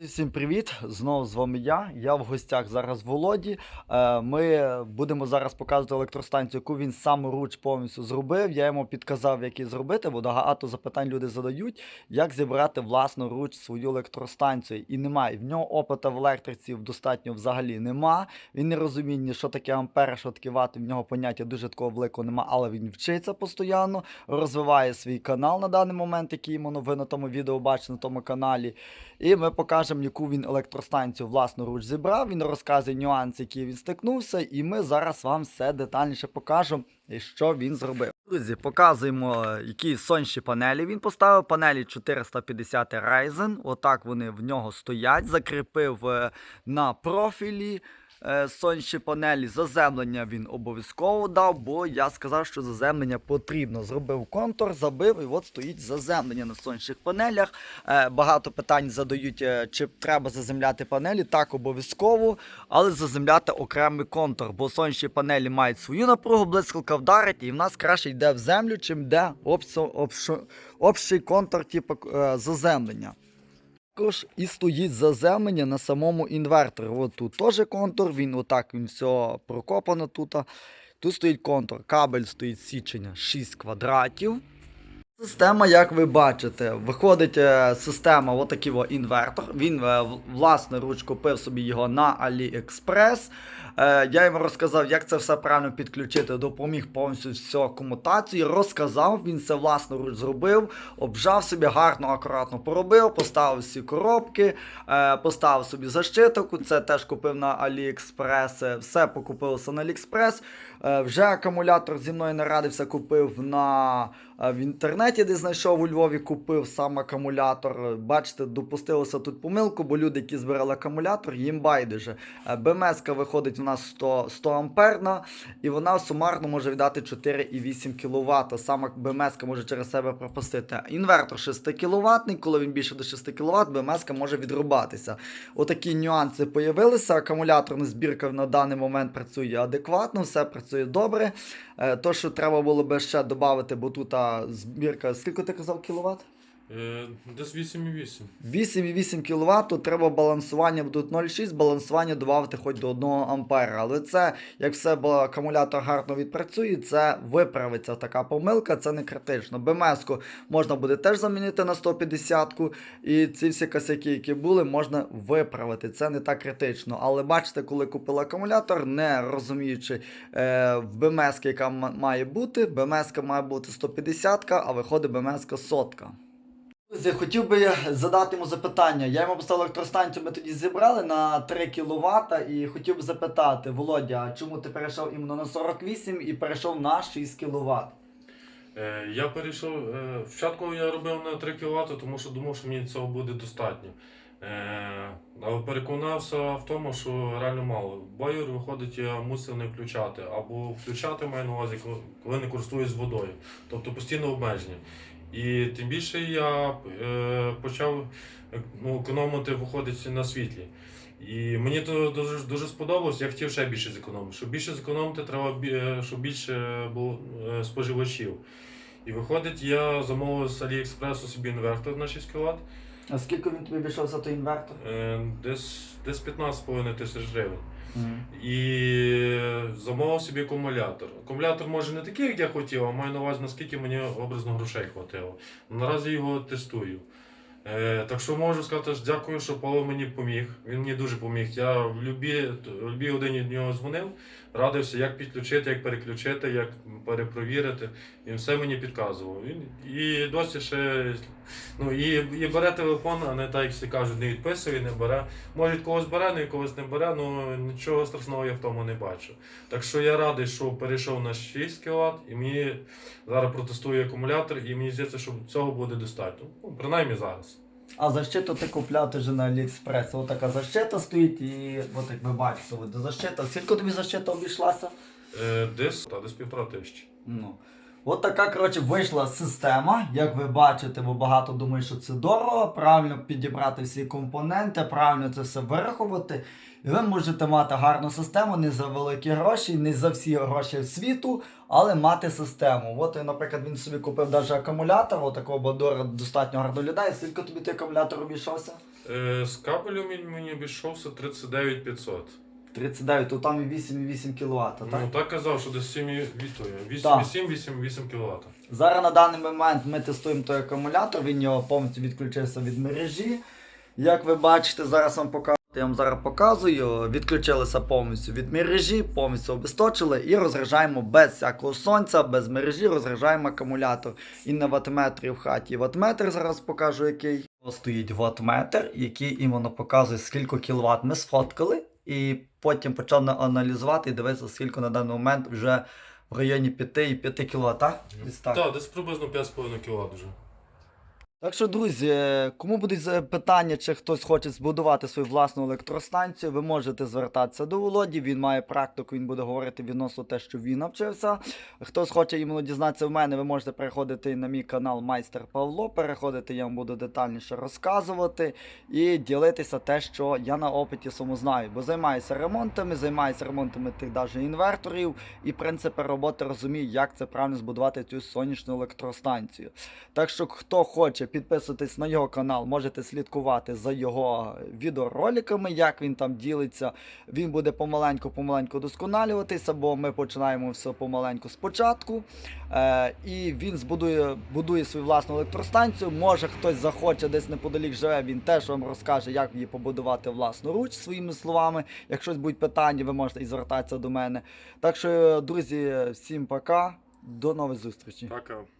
Всім привіт! Знову з вами я. Я в гостях зараз Володі. Е, Ми будемо зараз показувати електростанцію, яку він саморуч повністю зробив. Я йому підказав, як її зробити, бо багато запитань люди задають, як зібрати власноруч свою електростанцію. І немає. В нього опиту в електриці достатньо взагалі нема. Він не розуміє, що таке ампер, що таке вати. В нього поняття дуже такого великого нема, але він вчиться постійно, розвиває свій канал на даний момент, який йому ви на тому відео бачите на тому каналі. І ми покажемо, яку він електростанцію власноруч зібрав. Він розказує нюанси, які він стикнувся, і ми зараз вам все детальніше покажемо, і що він зробив. Друзі, показуємо, які сонячні панелі він поставив. Панелі 450 Ryzen. Отак вони в нього стоять. Закріпив е, на профілі. Е, Сонячні панелі заземлення він обов'язково дав, бо я сказав, що заземлення потрібно. Зробив контур, забив, і от стоїть заземлення на сонячних панелях. Е, Багато питань задають, е, чи треба заземляти панелі. Так, обов'язково, але заземляти окремий контур, бо сонячні панелі мають свою напругу, блискавка вдарить, і в нас краще йде в землю, чим йде общий контур, типу заземлення. Також і стоїть заземлення на самому інверторі. От тут теж контур, він отак він все прокопано тут. Тут стоїть контур. Кабель стоїть січення 6 квадратів. Система, як ви бачите, виходить е, система, отакий о, інвертор. Він е, в- власноруч купив собі його на AliExpress. Е, я йому розказав, як це все правильно підключити, допоміг повністю всю комутацію. Розказав, він це власноруч зробив, обжав собі гарно, акуратно поробив, поставив всі коробки, поставив собі защиток. Це теж купив на AliExpress. Все покупилося на AliExpress. Е, Вже акумулятор зі мною нарадився, купив на е, в інтернеті, де знайшов у Львові, купив сам акумулятор. Бачите, допустилося тут помилку, бо люди, які збирали акумулятор, їм байдуже. Е, БМС виходить у нас 100, 100 амперна, і вона сумарно може віддати 4,8 кВт. Сама БМС може через себе пропустити. Інвертор 6 кВт, коли він більше до 6 кВт, БМС може відрубатися. Отакі нюанси появилися. Акумуляторна збірка на даний момент працює адекватно, все працює добре. Е, То, що треба було би ще додати, бо тут збірка, скільки ти казав кіловат? Е, Десь 8,8. 8,8 кВт, то треба балансування, бо тут 0,6, балансування додати хоч до 1 ампера. Але це, як все бо акумулятор гарно відпрацює, це виправиться така помилка, це не критично. БМС можна буде теж замінити на 150-ку. і ці всі косяки, які були, можна виправити. Це не так критично. Але бачите, коли купили акумулятор, не розуміючи е, в БМС, яка має бути, БМС має бути 150, а виходить БМС сотка. Хотів би задати йому запитання. Я йому поставив електростанцію, ми тоді зібрали на 3 кВт і хотів би запитати, Володя, чому ти перейшов іменно на 48 і перейшов на 6 кВт? Е, Я перейшов. е, Спочатку я робив на 3 кВт, тому що думав, що мені цього буде достатньо. Е, Але переконався в тому, що реально мало. Бойлер, виходить, я мусив не включати. Або включати маю на увазі, коли не користуюсь водою. Тобто постійно обмеження. І тим більше я е, почав е, ну, економити, виходить, на світлі. І мені то дуже, дуже сподобалось, я хотів ще більше зекономити. Щоб більше зекономити, треба, е, щоб більше було е, споживачів. І виходить, я замовив з Аліекспресу собі інвертор на 6 кВт. А скільки він тобі обійшовся той інвертор? Е, десь, десь 15,5 тисяч гривень. І замовив собі акумулятор. Акумулятор може не такий, як я хотів, а маю на увазі, наскільки мені образно грошей хватило. Наразі його тестую. Е, так що можу сказати, що дякую, що Павло мені поміг. Він мені дуже поміг. Я в любій, в любій годині до нього дзвонив, радився, як підключити, як переключити, як перепровірити. Він все мені підказував. Він і досі ще ну, і, і бере телефон, а не так, як всі кажуть, не відписує, не бере. Може, когось бере, не когось не бере, ну нічого страшного я в тому не бачу. Так що я радий, що перейшов на 6 кВт, і мені зараз протестує акумулятор, і мені здається, що цього буде достатньо. Ну, принаймні зараз. А защиту ти купляти вже на Аліекспрес. Ось така защита стоїть, і от як ви бачите, от защита. Скільки тобі защита обійшлася? Е, десь, та, десь півтора тисячі. Ну. От така, коротше, вийшла система. Як ви бачите, бо багато думають, що це дорого. Правильно підібрати всі компоненти, правильно це все вирахувати. І ви можете мати гарну систему не за великі гроші, не за всі гроші світу, але мати систему. От, наприклад, він собі купив навіть акумулятор, отакого бадора достатньо гарно людей. Скільки тобі той акумулятор обійшовся? Е, з кабелем він мені обійшовся 39 500. 39, то там і 8,8 кВт, так? Ну так казав, що десь 7 8,7 8, 8 кВт. Зараз на даний момент ми тестуємо той акумулятор, він його повністю відключився від мережі. Як ви бачите, зараз вам покажу. Я вам зараз показую. Відключилися повністю від мережі, повністю обесточили і розряджаємо без всякого сонця, без мережі, розряджаємо акумулятор. І на ватметрі в хаті ватметр зараз покажу який. Стоїть ватметр, який іменно показує, скільки кіловат ми сфоткали, і потім почав на- аналізувати і дивитися, скільки на даний момент вже в районі 5 і 5 кВт. Так, десь приблизно 5,5 кВт вже. Так що, друзі, е, кому будуть питання, чи хтось хоче збудувати свою власну електростанцію, ви можете звертатися до Володі. Він має практику, він буде говорити відносно те, що він навчився. Хтось хоче іменно дізнатися в мене, ви можете переходити на мій канал Майстер Павло. Переходити, я вам буду детальніше розказувати і ділитися те, що я на опиті самому знаю. Бо займаюся ремонтами, займаюся ремонтами тих даже інверторів і принципи роботи розумію, як це правильно збудувати цю сонячну електростанцію. Так що, хто хоче підписуватись на його канал, можете слідкувати за його відеороликами, як він там ділиться. Він буде помаленьку-помаленьку досконалюватися, бо ми починаємо все помаленьку спочатку. Е, і він збудує будує свою власну електростанцію. Може хтось захоче десь неподалік живе, він теж вам розкаже, як її побудувати власноруч своїми словами. Якщо будуть питання, ви можете і звертатися до мене. Так що, друзі, всім пока, до нових зустрічей. Пока.